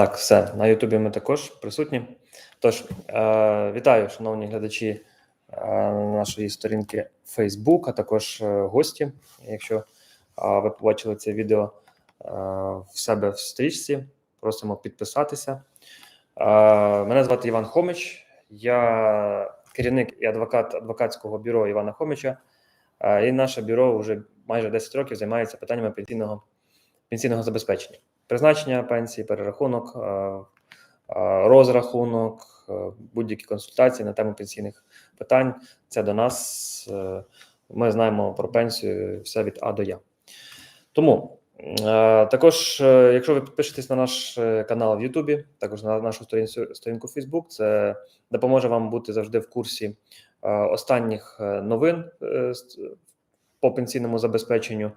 Так, все. На Ютубі ми також присутні. Тож, е, вітаю, шановні глядачі е, нашої сторінки Facebook, а також е, гості. Якщо е, ви побачили це відео е, в себе в стрічці, просимо підписатися. Е, мене звати Іван Хомич, я керівник і адвокат адвокатського бюро Івана Хомича. Е, і наше бюро вже майже 10 років займається питаннями пенсійного, пенсійного забезпечення призначення пенсії, перерахунок, е, е, розрахунок, е, будь-які консультації на тему пенсійних питань. Це до нас. Ми знаємо про пенсію все від А до Я. Тому також, якщо ви підпишетесь на наш канал в Ютубі, також на нашу сторінку Facebook, це допоможе вам бути завжди в курсі останніх новин по пенсійному забезпеченню.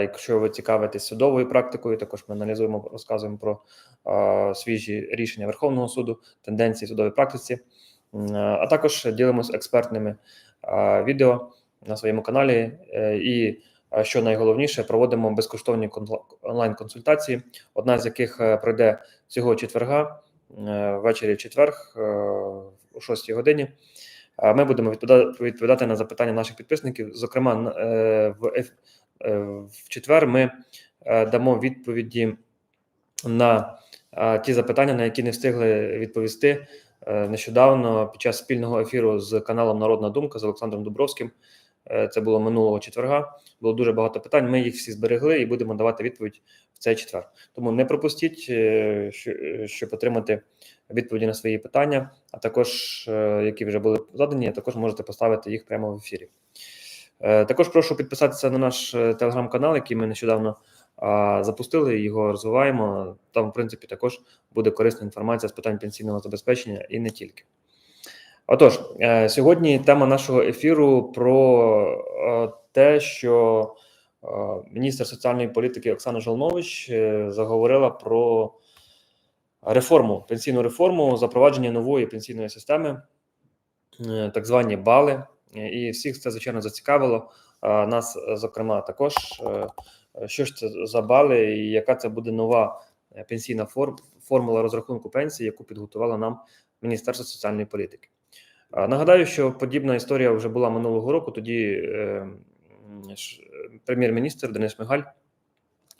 Якщо ви цікавитесь судовою практикою, також ми аналізуємо, розказуємо про свіжі рішення Верховного суду, тенденції в судовій практиці, а також ділимося експертними відео на своєму каналі. е, І що найголовніше, проводимо безкоштовні онлайн-консультації, одна з яких е, пройде цього четверга е, ввечері четверг о 6 годині. Ми будемо відповідати, на запитання наших підписників. Зокрема, е, в, е, в четвер ми е, дамо відповіді на ті запитання, на які не встигли відповісти нещодавно під час спільного ефіру з каналом Народна Думка з Олександром Дубровським. Це було минулого четверга. Було дуже багато питань. Ми їх всі зберегли і будемо давати відповідь цей четвер. Тому не пропустіть, е, е, щоб отримати відповіді на свої питання, а також е, які вже були задані, а також можете поставити їх прямо в ефірі. Також прошу підписатися на наш телеграм-канал, який ми нещодавно запустили. Його розвиваємо. Там, в принципі, також буде корисна інформація з питань пенсійного забезпечення і не тільки. Отож, сьогодні тема нашого ефіру про те, що міністр соціальної політики Оксана Жолнович е, заговорила про реформу, пенсійну реформу, запровадження нової пенсійної системи, е, так звані бали. Е, І всіх це звичайно зацікавило. Нас, е, зокрема, також е, що ж це за бали, і яка це буде нова е, пенсійна форм, формула розрахунку пенсії, яку підготувала нам Міністерство соціальної політики. Нагадаю, що подібна історія вже була минулого року. Тоді е, прем'єр-міністр Денис Мигаль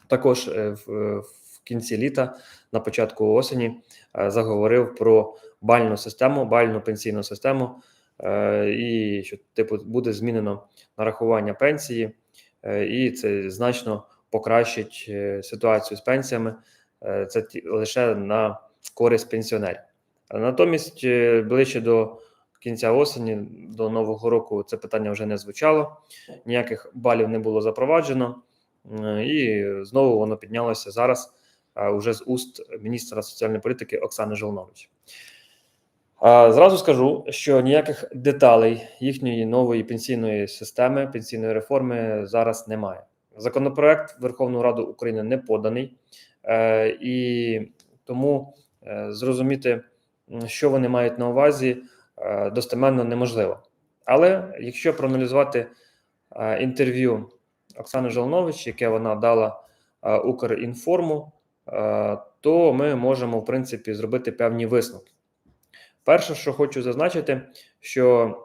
також е, в, в кінці літа, на початку осені, е, заговорив про бальну систему, бальну пенсійну систему, е, і що типу буде змінено нарахування пенсії, е, і це значно покращить е, ситуацію з пенсіями. Е, Це лише на користь пенсіонерів. Натомість, е, ближче до кінця осені, до нового року, це питання вже не звучало, ніяких балів не було запроваджено. Е, І знову воно піднялося зараз е, уже з уст міністра соціальної політики Оксани Жолнович. Зразу скажу, що ніяких деталей їхньої нової пенсійної системи, пенсійної реформи зараз немає. Законопроект Верховну Раду України не поданий, е, і тому зрозуміти, що вони мають на увазі, достеменно неможливо. Але якщо проаналізувати е, інтерв'ю Оксани Жолнович, яке вона дала е, Укрінформу, е, то ми можемо в принципі зробити певні висновки. Перше, що хочу зазначити, що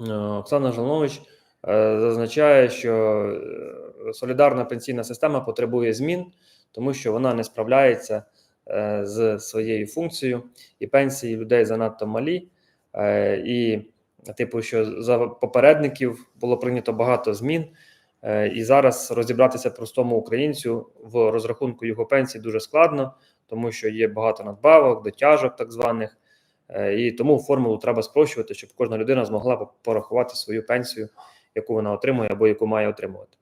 е, Оксана Жолнович е, зазначає, що е, солідарна пенсійна система потребує змін, тому що вона не справляється е, з своєю функцією, і пенсії людей занадто малі. Е, І, типу, що за попередників було прийнято багато змін. Е, І зараз розібратися простому українцю в розрахунку його пенсії дуже складно, тому що є багато надбавок, дотяжок, так званих, Е, і тому формулу треба спрощувати, щоб кожна людина змогла порахувати свою пенсію, яку вона отримує або яку має отримувати.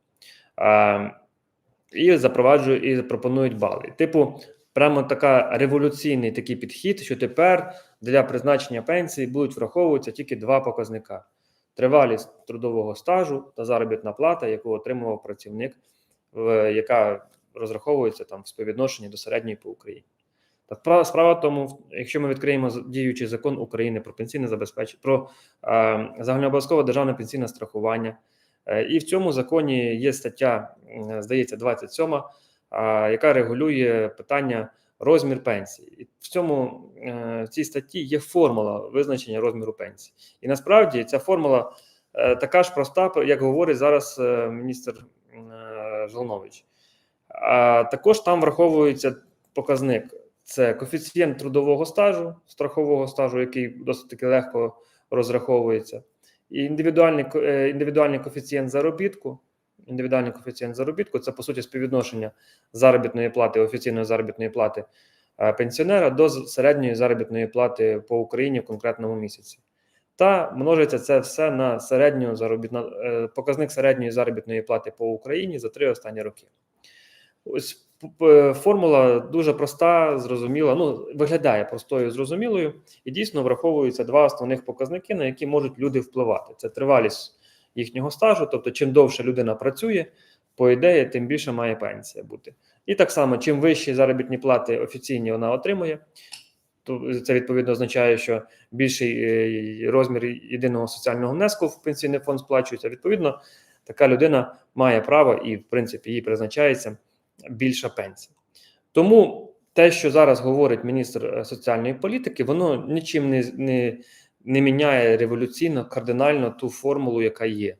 І запроваджують і пропонують бали. Типу, прямо така революційний такий підхід, що тепер для призначення пенсії будуть враховуватися тільки два показника: тривалість трудового стажу та заробітна плата, яку отримував працівник, яка розраховується там в співвідношенні до середньої по Україні. Так справа, тому, якщо ми відкриємо діючий закон України про пенсійне забезпечення, про е, загальнообов'язкове державне пенсійне страхування, е, і в цьому законі є стаття, здається, 27, е, яка регулює питання розмір пенсії. І в цьому е, в цій статті є формула визначення розміру пенсії. І насправді ця формула е, така ж проста, як говорить зараз е, міністр Жолнович. А також там враховується показник: це коефіцієнт трудового стажу, страхового стажу, який досить таки легко розраховується, і індивідуальний, індивідуальний коефіцієнт заробітку. Індивідуальний коефіцієнт заробітку це по суті співвідношення заробітної плати, офіційної заробітної плати е, пенсіонера до середньої заробітної плати по Україні в конкретному місяці. Та множиться це все на середню заробітну е, показник середньої заробітної плати по Україні за три останні роки. Ось формула дуже проста, зрозуміла. Ну виглядає простою, зрозумілою, і дійсно враховуються два основних показники, на які можуть люди впливати: це тривалість їхнього стажу. Тобто, чим довше людина працює, по ідеї, тим більше має пенсія бути. І так само, чим вищі заробітні плати офіційні вона отримує, то це відповідно означає, що більший е, розмір єдиного соціального внеску в пенсійний фонд сплачується. Відповідно, така людина має право і, в принципі, їй призначається більша пенсія. Тому те, що зараз говорить міністр е, соціальної політики, воно нічим не, не, не міняє революційно, кардинально ту формулу, яка є.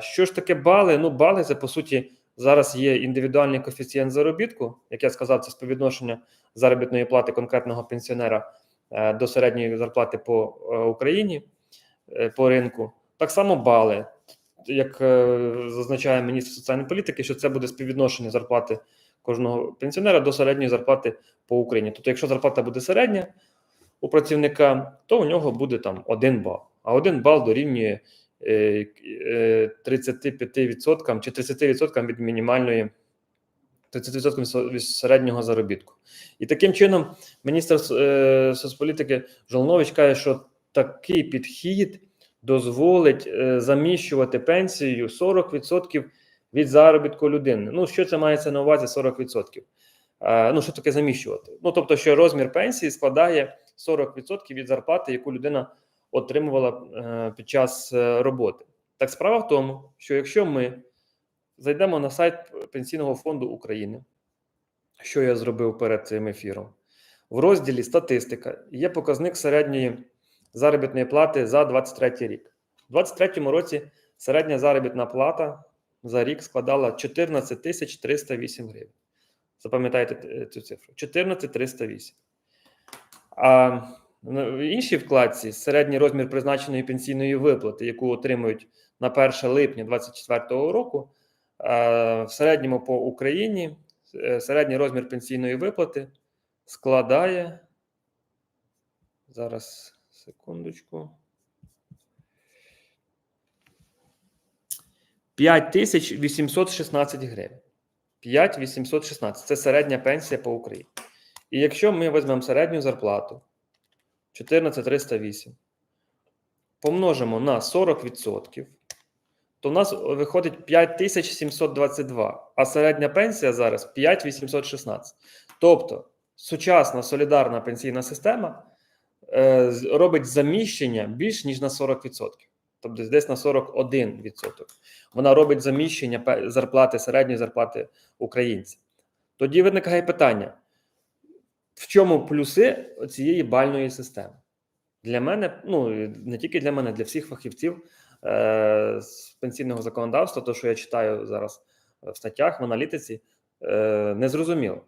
Що ж таке бали? Ну, бали це по суті зараз є індивідуальний коефіцієнт заробітку, як я сказав, це співвідношення заробітної плати конкретного пенсіонера е, до середньої зарплати по е, Україні е, по ринку. Так само бали, як зазначає міністр соціальної політики, що це буде співвідношення зарплати кожного пенсіонера до середньої зарплати по Україні. Тобто, якщо зарплата буде середня у працівника, то у нього буде там один бал, а один бал дорівнює е, е, 35% чи 30% від мінімальної 30% від середнього заробітку. І таким чином міністр е, соцполітики Жолнович каже, що такий підхід дозволить е, заміщувати пенсію 40% від заробітку людини. Ну, що це мається на увазі 40%? Е, ну, що таке заміщувати? Ну, тобто, що розмір пенсії складає 40% від зарплати, яку людина отримувала е, під час е, роботи. Так справа в тому, що якщо ми зайдемо на сайт Пенсійного фонду України, що я зробив перед цим ефіром, в розділі Статистика є показник середньої заробітної плати за 23 рік. У 2023 році середня заробітна плата за рік складала 14 тисяч 308 гривень. Запам'ятайте цю цифру: 14 308. А в іншій вкладці середній розмір призначеної пенсійної виплати, яку отримують на 1 липня 2024 року, в середньому по Україні е, середній розмір пенсійної виплати складає. Зараз секундочку. 5816 гривень. 5816 це середня пенсія по Україні. І якщо ми візьмемо середню зарплату 14308, помножимо на 40%, то в нас виходить 5722, а середня пенсія зараз 5816. Тобто сучасна солідарна пенсійна система е, робить заміщення більш ніж на 40%. Тобто десь на 41%. Вона робить заміщення зарплати, середньої зарплати українця. Тоді виникає питання: в чому плюси цієї бальної системи? Для мене, ну не тільки для мене, для всіх фахівців е, з пенсійного законодавства, то що я читаю зараз в статтях в аналітиці, е, не.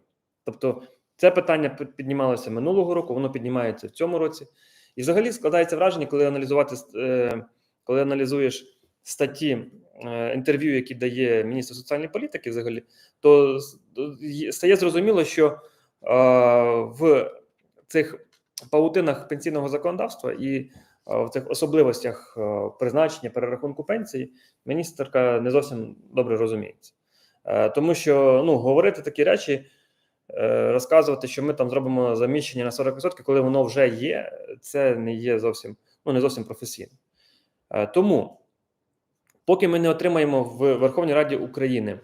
Тобто, це питання піднімалося минулого року, воно піднімається в цьому році. І взагалі складається враження, коли аналізувати е, коли аналізуєш статті е, інтерв'ю, які дає міністр соціальної політики, взагалі, то стає зрозуміло, що е, в цих паутинах пенсійного законодавства і е, в цих особливостях е, призначення перерахунку пенсії міністерка не зовсім добре розуміється. Е, Тому що ну, говорити такі речі, е, розказувати, що ми там зробимо заміщення на 40%, коли воно вже є, це не є зовсім, ну не зовсім професійно. Е, Тому, поки ми не отримаємо в Верховній Раді України е,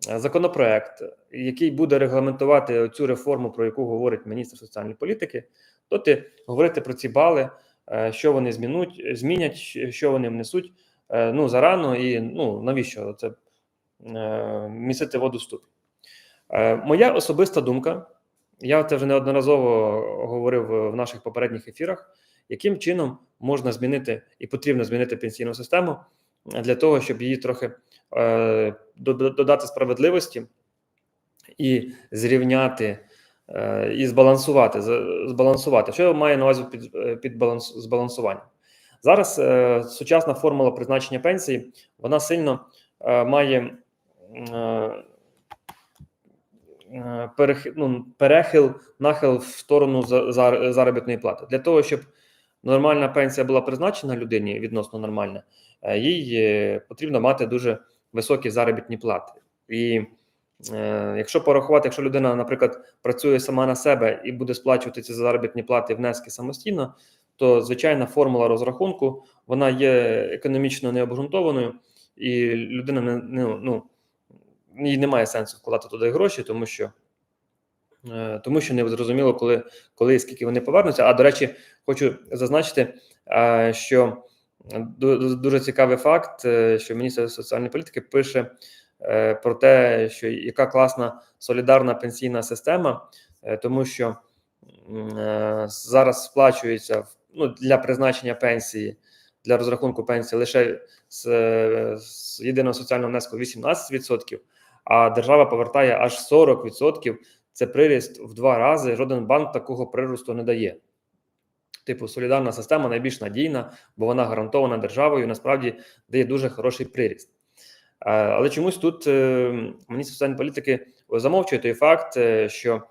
законопроект, який буде регламентувати цю реформу, про яку говорить міністр соціальної політики, доти говорити про ці бали, е, що вони змінуть, змінять, що вони внесуть. е, Ну зарано і ну навіщо це е, місити воду в ступі. Е, Моя особиста думка я це вже неодноразово говорив в наших попередніх ефірах, яким чином можна змінити і потрібно змінити пенсійну систему для того, щоб її трохи е, додати справедливості і зрівняти е, і збалансувати. збалансувати. Що має на увазі під, е, під баланс, збалансуванням? Зараз е, сучасна формула призначення пенсії вона сильно е, має е, перехил, ну, перехил, нахил в сторону заробітної плати. Для того, щоб нормальна пенсія була призначена людині відносно нормальна, їй е, потрібно мати дуже високі заробітні плати. І е, якщо порахувати, якщо людина, наприклад, працює сама на себе і буде сплачувати ці заробітні плати внески самостійно, то звичайна формула розрахунку вона є економічно необґрунтованою, і людина не, ну їй немає сенсу вкладати туди гроші, тому що. Е, тому що не зрозуміло, коли коли і скільки вони повернуться. А до речі, хочу зазначити, е, що дуже цікавий факт, е, що міністр соціальної політики пише про те, що яка класна солідарна пенсійна система, тому що зараз сплачується ну, для призначення пенсії. Для розрахунку пенсії лише з, з єдиного соціального внеску 18%, а держава повертає аж 40% це приріст в два рази. Жоден банк такого приросту не дає. Типу, солідарна система найбільш надійна, бо вона гарантована державою. Насправді дає дуже хороший приріст. Але чомусь тут е, міністр соціальної політики замовчує той факт, е, що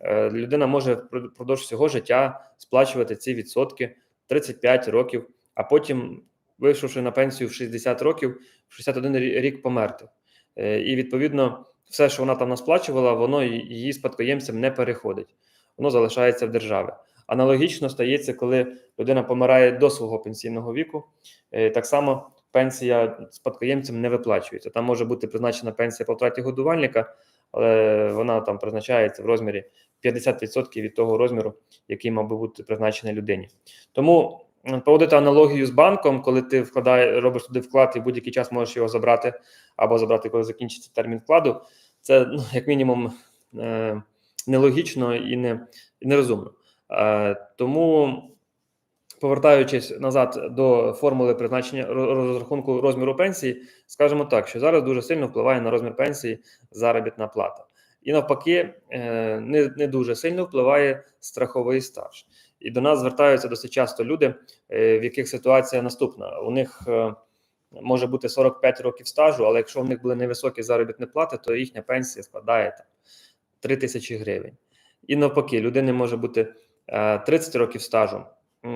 е, людина може впродовж всього життя сплачувати ці відсотки 35 років, а потім, вийшовши на пенсію в 60 років, в 61 рік померти. І відповідно все, що вона там насплачувала, воно її спадкоємцям не переходить, воно залишається в державі. Аналогічно стається, коли людина помирає до свого пенсійного віку. Е, так само пенсія спадкоємцям не виплачується. Там може бути призначена пенсія по втраті годувальника, але вона там призначається в розмірі 50% від того розміру, який мав би бути призначений людині. Тому проводити аналогію з банком, коли ти вкладає, робиш туди вклад і будь-який час можеш його забрати або забрати, коли закінчиться термін вкладу. Це ну, як мінімум е, нелогічно і не і нерозумно. Е, тому, повертаючись назад до формули призначення розрахунку розміру пенсії, скажемо так, що зараз дуже сильно впливає на розмір пенсії заробітна плата. І навпаки, е, не не дуже сильно впливає страховий стаж. І до нас звертаються досить часто люди, в яких ситуація наступна. У них може бути 45 років стажу, але якщо в них були невисокі заробітні плати, то їхня пенсія складає там 3 тисячі гривень. І навпаки, людини може бути 30 е, років стажу,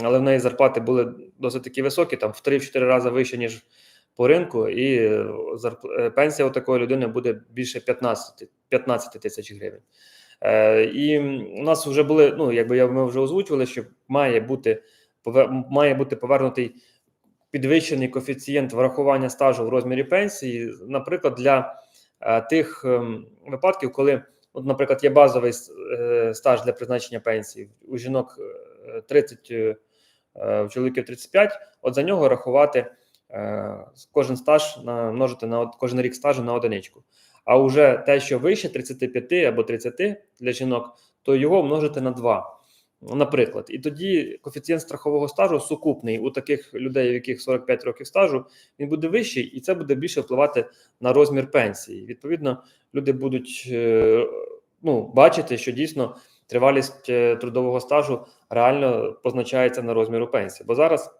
але в неї зарплати були досить такі високі, там в 3-4 рази вище, ніж по ринку, і е, пенсія у такої людини буде більше 15 15 тисяч гривень. Е, і у нас вже були, ну якби я ми вже озвучували, що має бути має бути повернутий підвищений коефіцієнт врахування стажу в розмірі пенсії, наприклад, для е, тих е, випадків, коли, от, наприклад, є базовий е, стаж для призначення пенсії у жінок 30, е, у чоловіків 35, от за нього рахувати е, кожен стаж на множити на кожен рік стажу на одиничку. А вже те, що вище 35 або 30 для жінок, то його множити на 2. Наприклад, і тоді коефіцієнт страхового стажу сукупний у таких людей, у яких 45 років стажу, він буде вищий, і це буде більше впливати на розмір пенсії. Відповідно, люди будуть е, ну, бачити, що дійсно тривалість е, трудового стажу реально позначається на розміру пенсії. Бо зараз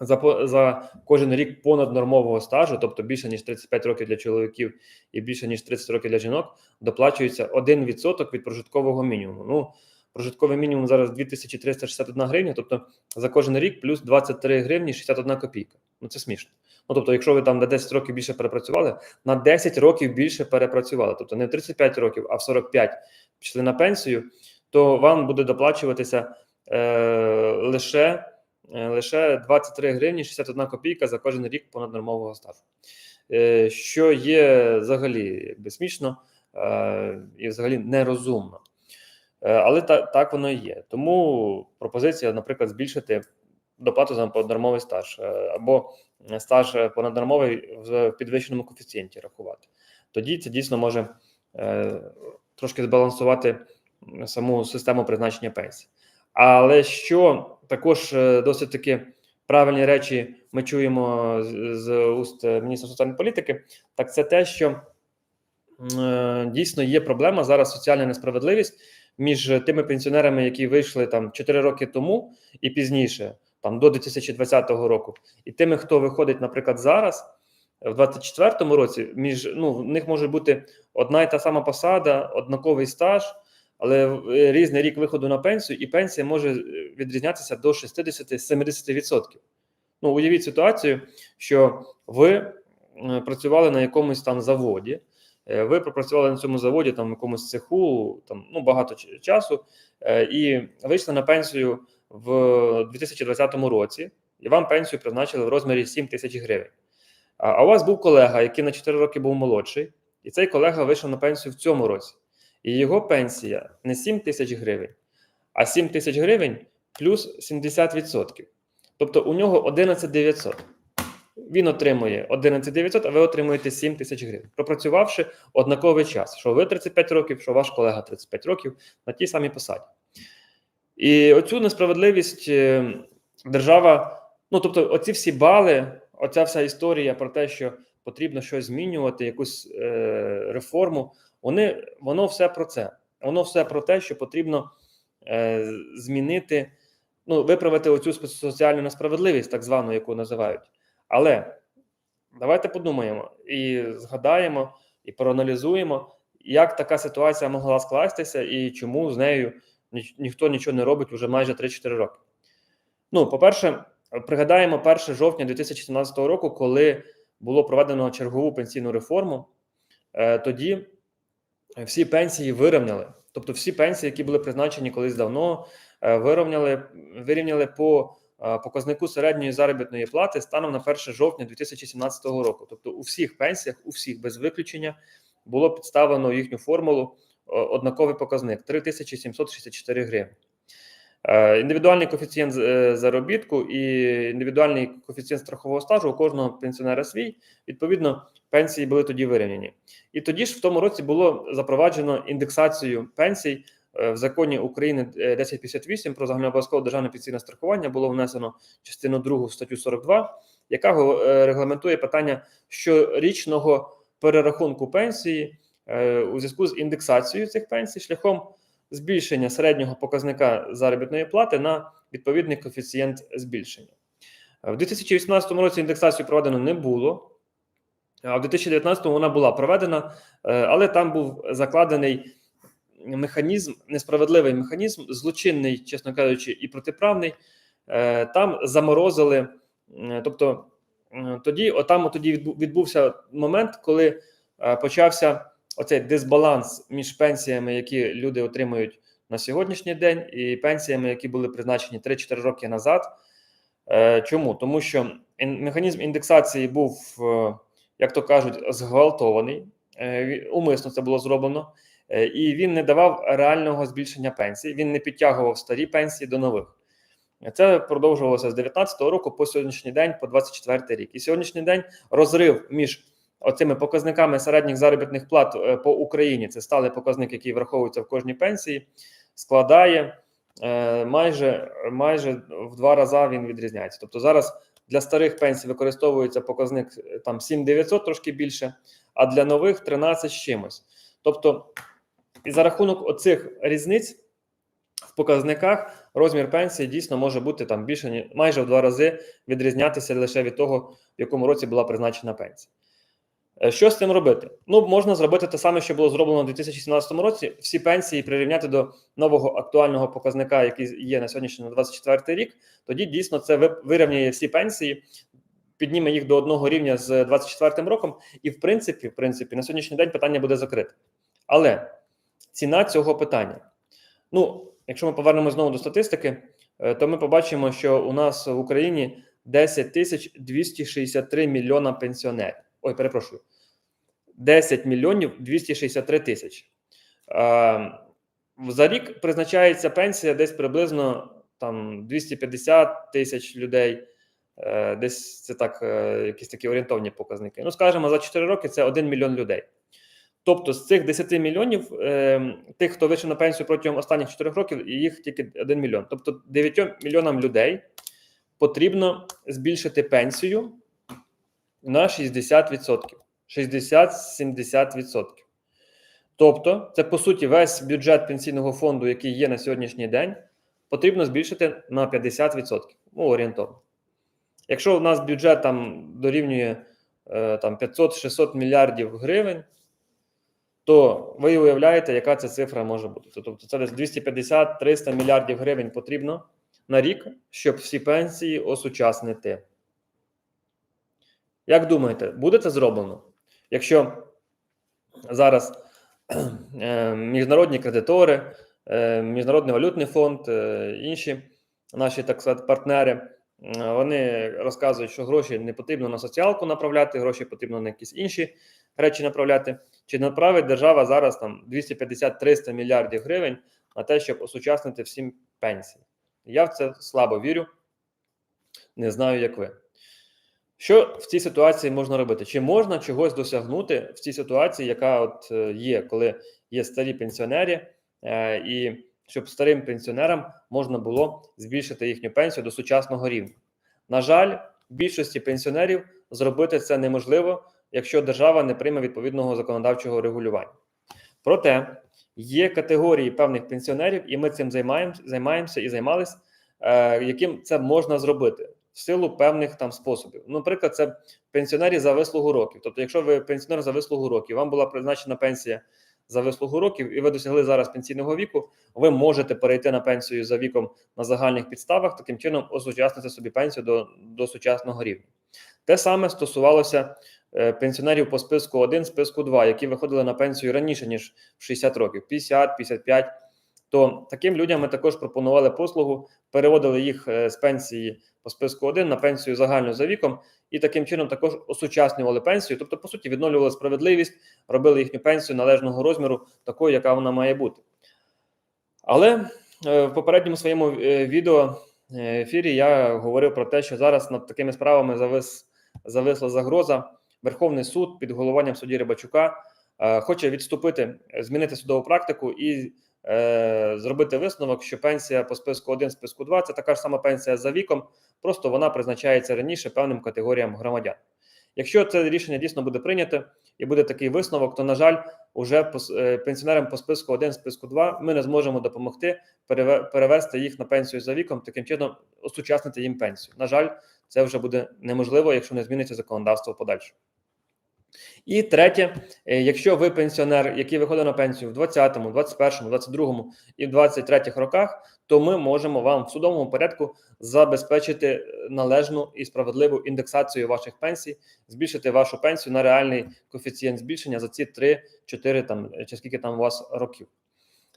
за за кожен рік понад нормового стажу, тобто більше ніж 35 років для чоловіків і більше ніж 30 років для жінок, доплачується 1% від прожиткового мінімуму. Ну Прожитковий мінімум зараз 2361 гривня, тобто за кожен рік плюс 23 гривні 61 копійка. Ну це смішно. Ну тобто, якщо ви там на 10 років більше перепрацювали, на 10 років більше перепрацювали, тобто не 35 років, а в 45 пішли на пенсію, то вам буде доплачуватися е, лише е, лише 23 гривні 61 копійка за кожен рік понаднормового стажу. Е, що є взагалі якби смішно е, і взагалі нерозумно. Е, але так так воно і є. Тому пропозиція, наприклад, збільшити доплату за понаднормовий стаж е, або стаж понаднормовий в підвищеному коефіцієнті рахувати. Тоді це дійсно може е, трошки збалансувати саму систему призначення пенсій. Але що також е, досить таки правильні речі ми чуємо з, уст міністра соціальної політики, так це те, що е, дійсно є проблема зараз соціальна несправедливість між тими пенсіонерами, які вийшли там 4 роки тому і пізніше, там до 2020 року, і тими, хто виходить, наприклад, зараз. В 24-му році між ну в них може бути одна і та сама посада, однаковий стаж, але е, різний рік виходу на пенсію, і пенсія може е, відрізнятися до 60-70%. Ну, уявіть ситуацію, що ви працювали на якомусь там заводі, ви пропрацювали на цьому заводі, там в якомусь цеху, там ну багато часу, е, і вийшли на пенсію в 2020 році, і вам пенсію призначили в розмірі 7 тисяч гривень. А у вас був колега, який на 4 роки був молодший, і цей колега вийшов на пенсію в цьому році. І його пенсія не 7 тисяч гривень, а 7 тисяч гривень плюс 70%. Тобто у нього 11 900. Він отримує 11 900, а ви отримуєте 7 тисяч гривень, пропрацювавши однаковий час, що ви 35 років, що ваш колега 35 років на тій самій посаді. І оцю несправедливість е, держава, ну тобто, оці всі бали, оця вся історія про те, що потрібно щось змінювати, якусь е, реформу, вони, воно все про це. Воно все про те, що потрібно е, змінити, ну, виправити оцю соціальну несправедливість, так звану, яку називають. Але давайте подумаємо і згадаємо, і проаналізуємо, як така ситуація могла скластися і чому з нею ні- ніхто нічого не робить уже майже 3-4 роки. Ну, по-перше, пригадаємо 1 жовтня 2017 року, коли було проведено чергову пенсійну реформу. Е, Тоді всі пенсії вирівняли. Тобто, всі пенсії, які були призначені колись давно, е, вирівняли, вирівняли по показнику середньої заробітної плати станом на 1 жовтня 2017 року. Тобто, у всіх пенсіях, у всіх без виключення, було підставлено їхню формулу е, однаковий показник 3764 гривні. Е, Індивідуальний коефіцієнт е, заробітку і індивідуальний коефіцієнт страхового стажу у кожного пенсіонера свій. Відповідно, пенсії були тоді вирівняні. І тоді ж в тому році було запроваджено індексацію пенсій Е, в законі України е, 1058 про загальнообов'язкове державне пенсійне страхування було внесено частину 2 статтю 42, яка е, регламентує питання щорічного перерахунку пенсії е, у зв'язку з індексацією цих пенсій шляхом збільшення середнього показника заробітної плати на відповідний коефіцієнт збільшення. Е, В 2018 році індексацію проведено не було, а в 2019 вона була проведена, е, але там був закладений механізм, несправедливий механізм, злочинний, чесно кажучи, і протиправний. Е, Там заморозили, тобто тоді, отам тоді відбу- відбувся момент, коли е, почався оцей дисбаланс між пенсіями, які люди отримують на сьогоднішній день, і пенсіями, які були призначені 3-4 роки назад. Е, Чому? Тому що механізм індексації був, як то кажуть, зґвалтований. Умисно це було зроблено, і він не давав реального збільшення пенсій. Він не підтягував старі пенсії до нових. Це продовжувалося з 19-го року по сьогоднішній день, по 24 рік. І сьогоднішній день розрив між оцими показниками середніх заробітних плат е, по Україні. Це сталий показник, який враховується в кожній пенсії, складає е, майже майже в два рази він відрізняється. Тобто зараз для старих пенсій використовується показник е, там 7900, трошки більше, а для нових 13 з чимось. Тобто, і за рахунок оцих різниць в показниках розмір пенсії дійсно може бути там більше майже в два рази відрізнятися лише від того, в якому році була призначена пенсія. Е, Що з цим робити? Ну, можна зробити те саме, що було зроблено у 2017 році. Всі пенсії прирівняти до нового актуального показника, який є на сьогоднішній на 24 рік. Тоді дійсно це ви- вирівняє всі пенсії, підніме їх до одного рівня з 24 роком. І в принципі, в принципі, на сьогоднішній день питання буде закрите. Але ціна цього питання. Ну, якщо ми повернемо знову до статистики, е, то ми побачимо, що у нас в Україні 10 тисяч 263 мільйона пенсіонерів. Ой, перепрошую, 10 мільйонів 263 тисячі. Е, За рік призначається пенсія десь приблизно там 250 тисяч людей. Е, Десь це так, якісь такі орієнтовні показники. Ну, скажімо, за 4 роки це 1 мільйон людей. Тобто з цих 10 мільйонів е, тих, хто вийшов на пенсію протягом останніх 4 років, їх тільки 1 мільйон. Тобто 9 мільйонам людей потрібно збільшити пенсію на 60%. 60-70%. Тобто, це по суті весь бюджет пенсійного фонду, який є на сьогоднішній день, потрібно збільшити на 50%. Ну, орієнтовно. Якщо у нас бюджет там дорівнює е, там 500-600 мільярдів гривень, то ви уявляєте, яка ця цифра може бути. Тобто це десь 250-300 мільярдів гривень потрібно на рік, щоб всі пенсії осучаснити. Як думаєте, буде це зроблено? Якщо зараз е, міжнародні кредитори, е, Міжнародний валютний фонд, е, інші наші так сказати, партнери, вони розказують, що гроші не потрібно на соціалку направляти, гроші потрібно на якісь інші речі направляти. Чи направить держава зараз там 250-300 мільярдів гривень на те, щоб осучаснити всім пенсії? Я в це слабо вірю. Не знаю, як ви. Що в цій ситуації можна робити? Чи можна чогось досягнути в цій ситуації, яка от е, є, коли є старі пенсіонери, е, і щоб старим пенсіонерам можна було збільшити їхню пенсію до сучасного рівня? На жаль, більшості пенсіонерів зробити це неможливо, якщо держава не прийме відповідного законодавчого регулювання. Проте є категорії певних пенсіонерів, і ми цим займаємося, займаємося і займалися, е, яким це можна зробити в силу певних там способів. Ну, Наприклад, це пенсіонері за вислугу років. Тобто, якщо ви пенсіонер за вислугу років, вам була призначена пенсія за вислугу років, і ви досягли зараз пенсійного віку, ви можете перейти на пенсію за віком на загальних підставах, таким чином осучаснити собі пенсію до, до сучасного рівня. Те саме стосувалося е, пенсіонерів по списку 1, списку 2, які виходили на пенсію раніше, ніж в 60 років, 50, 55. То таким людям ми також пропонували послугу, переводили їх е, з пенсії по списку 1 на пенсію загальну за віком, і таким чином також осучаснювали пенсію, тобто, по суті, відновлювали справедливість, робили їхню пенсію належного розміру, такою, яка вона має бути. Але е, в попередньому своєму е, відео ефірі я говорив про те, що зараз над такими справами завис, зависла загроза. Верховний суд під головуванням судді Рибачука хоче відступити, змінити судову практику і е, зробити висновок, що пенсія по списку 1, списку 2 – це така ж сама пенсія за віком, просто вона призначається раніше певним категоріям громадян. Якщо це рішення дійсно буде прийнято і буде такий висновок, то на жаль, уже пенсіонерам по списку 1, списку 2 ми не зможемо допомогти перевести їх на пенсію за віком, таким чином осучаснити їм пенсію. На жаль, це вже буде неможливо, якщо не зміниться законодавство подальше. І третє, е, якщо ви пенсіонер, який виходить на пенсію в 20-му, 21-му, 22-му і 23-х роках, то ми можемо вам в судовому порядку забезпечити належну і справедливу індексацію ваших пенсій, збільшити вашу пенсію на реальний коефіцієнт збільшення за ці 3-4 там чи скільки там у вас років.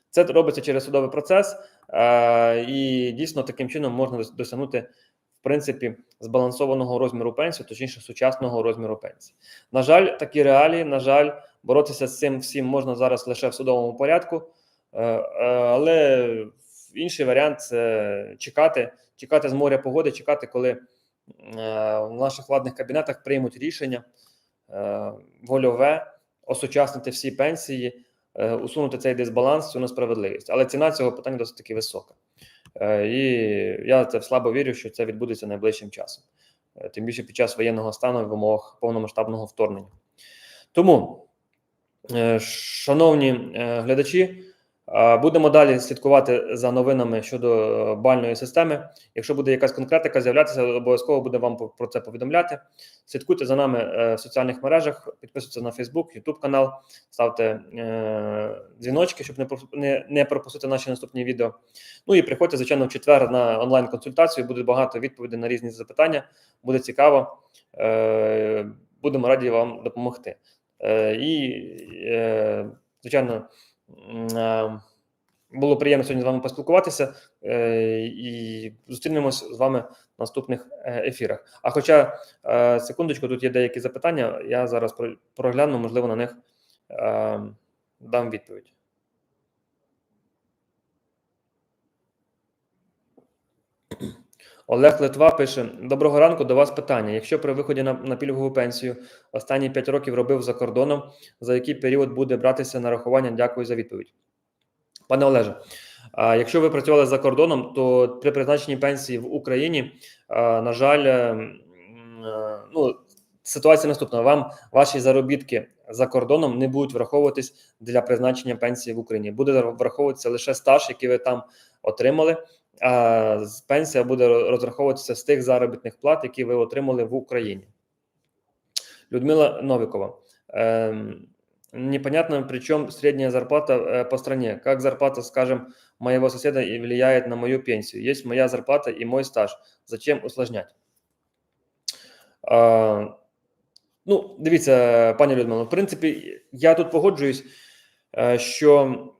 Це робиться через судовий процес, е, і дійсно таким чином можна досягнути принципі збалансованого розміру пенсії, точніше сучасного розміру пенсії. На жаль, такі реалії, на жаль, боротися з цим всім можна зараз лише в судовому порядку, е, е, але інший варіант це чекати, чекати з моря погоди, чекати, коли е, в наших владних кабінетах приймуть рішення вольове осучаснити всі пенсії. Усунути цей дисбаланс, цю несправедливість, але ціна цього питання досить таки висока. Е, і я це слабо вірю, що це відбудеться найближчим часом, е, тим більше під час воєнного стану в умовах повномасштабного вторгнення. Тому, е, шановні глядачі, будемо далі слідкувати за новинами щодо бальної системи. Якщо буде якась конкретика з'являтися, обов'язково буде вам про це повідомляти. Слідкуйте за нами в соціальних мережах, підписуйтесь на Facebook, YouTube канал, ставте дзвіночки, щоб не пропустити наші наступні відео. Ну і приходьте, звичайно, в четвер на онлайн-консультацію. Буде багато відповідей на різні запитання. Буде цікаво. Е, будемо раді вам допомогти. Е, і, е, звичайно, було приємно сьогодні з вами поспілкуватися і зустрінемось з вами в наступних ефірах. А хоча секундочку, тут є деякі запитання, я зараз прогляну, можливо, на них дам відповідь. Олег Литва пише: Доброго ранку. До вас питання. Якщо при виході на, на пільгову пенсію останні 5 років робив за кордоном, за який період буде братися нарахування? Дякую за відповідь. Пане Олеже, якщо ви працювали за кордоном, то при призначенні пенсії в Україні, на жаль, е, е, ну, ситуація наступна: вам ваші заробітки за кордоном не будуть враховуватись для призначення пенсії в Україні. Буде враховуватися лише стаж, який ви там отримали. А пенсія буде розраховуватися з тих заробітних плат, які ви отримали в Україні. Людмила Новикова. Эм, непонятно, причем средняя зарплата э, по стране. Как зарплата, скажем, моего соседа и влияет на мою пенсию? Есть моя зарплата и мой стаж. Зачем усложнять? А, ну, дивіться, пані Людмила, в принципі, я тут погоджуюсь, е, що е,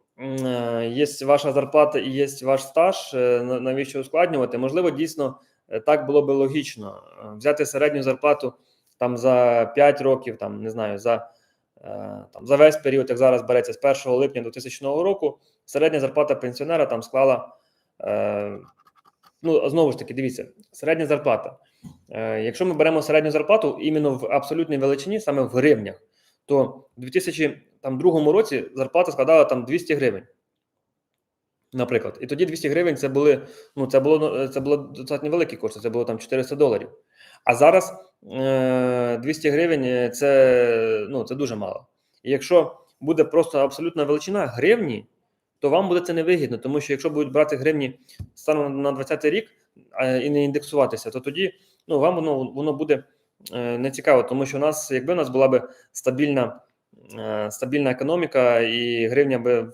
є ваша зарплата і є ваш стаж. е, Навіщо ускладнювати? Можливо, дійсно е, так було би логічно. Е, Взяти середню зарплату там за 5 років, там не знаю, за, е, там, за весь період, як зараз береться з 1 липня 2000 року, середня зарплата пенсіонера там склала. Е, ну, знову ж таки, дивіться, середня зарплата. Е, Якщо ми беремо середню зарплату іменно в абсолютній величині, саме в гривнях, то в 2002 році зарплата складала там 200 гривень. Наприклад, і тоді 200 гривень це були ну це було це було достатньо великі кошти, це було там 400 доларів. А зараз е, 200 гривень е, це ну це дуже мало. І якщо буде просто абсолютна величина гривні, то вам буде це невигідно, тому що якщо будуть брати гривні станом на 20 рік е, і не індексуватися, то тоді ну вам воно воно буде е, не цікаво, тому що у нас, якби у нас була би стабільна, е, стабільна економіка, і гривня би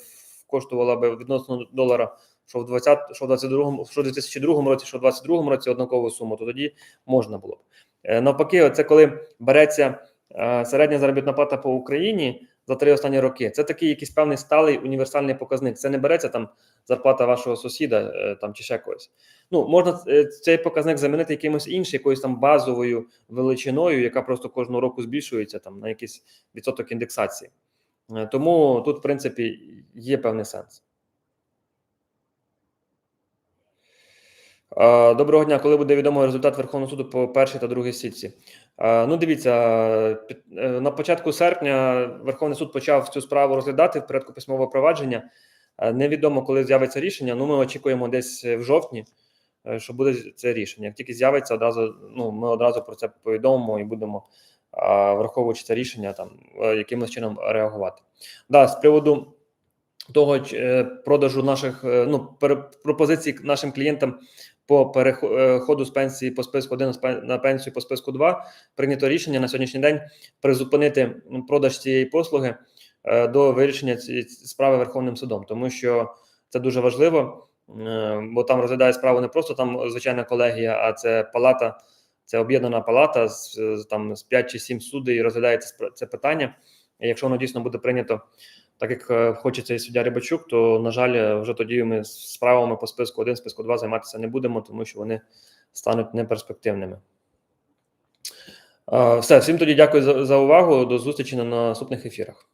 коштувала би відносно долара, що в 20, що в 22, що в 2002 році, що в 2022 році однакову суму, то тоді можна було б. Е, Навпаки, це коли береться е, середня заробітна плата по Україні за три останні роки. Це такий якийсь певний сталий універсальний показник. Це не береться там зарплата вашого сусіда е, там чи ще когось. Ну можна е, цей показник замінити якимось іншим, якоюсь там базовою величиною, яка просто кожного року збільшується там на якийсь відсоток індексації. Е, Тому тут, в принципі, є певний сенс. Доброго дня. Коли буде відомо результат Верховного суду по першій та другій сітці? Е, Ну, дивіться, е, на початку серпня Верховний суд почав цю справу розглядати в порядку письмового провадження. Е, Невідомо, коли з'явиться рішення. Ну, ми очікуємо десь в жовтні, е, що буде це рішення. Як тільки з'явиться, одразу ну ми одразу про це повідомимо і будемо, враховуючи це рішення, там е, якимось чином реагувати. Да, з приводу того е, продажу наших е, ну пропозицій нашим клієнтам по переходу з пенсії по списку 1 на пенсію по списку 2, прийнято рішення на сьогоднішній день призупинити продаж цієї послуги е, до вирішення цієї справи Верховним судом, тому що це дуже важливо, е, бо там розглядає справу не просто там звичайна колегія, а це палата, це об'єднана палата з, там з 5 чи 7 суддів і розглядається це питання. І якщо воно дійсно буде прийнято так, як е, хочеться і суддя Рибачук, то на жаль, е, вже тоді ми справами по списку 1, списку 2 займатися не будемо, тому що вони стануть неперспективними. Е, Все, всім тоді дякую за, за увагу. До зустрічі на наступних ефірах.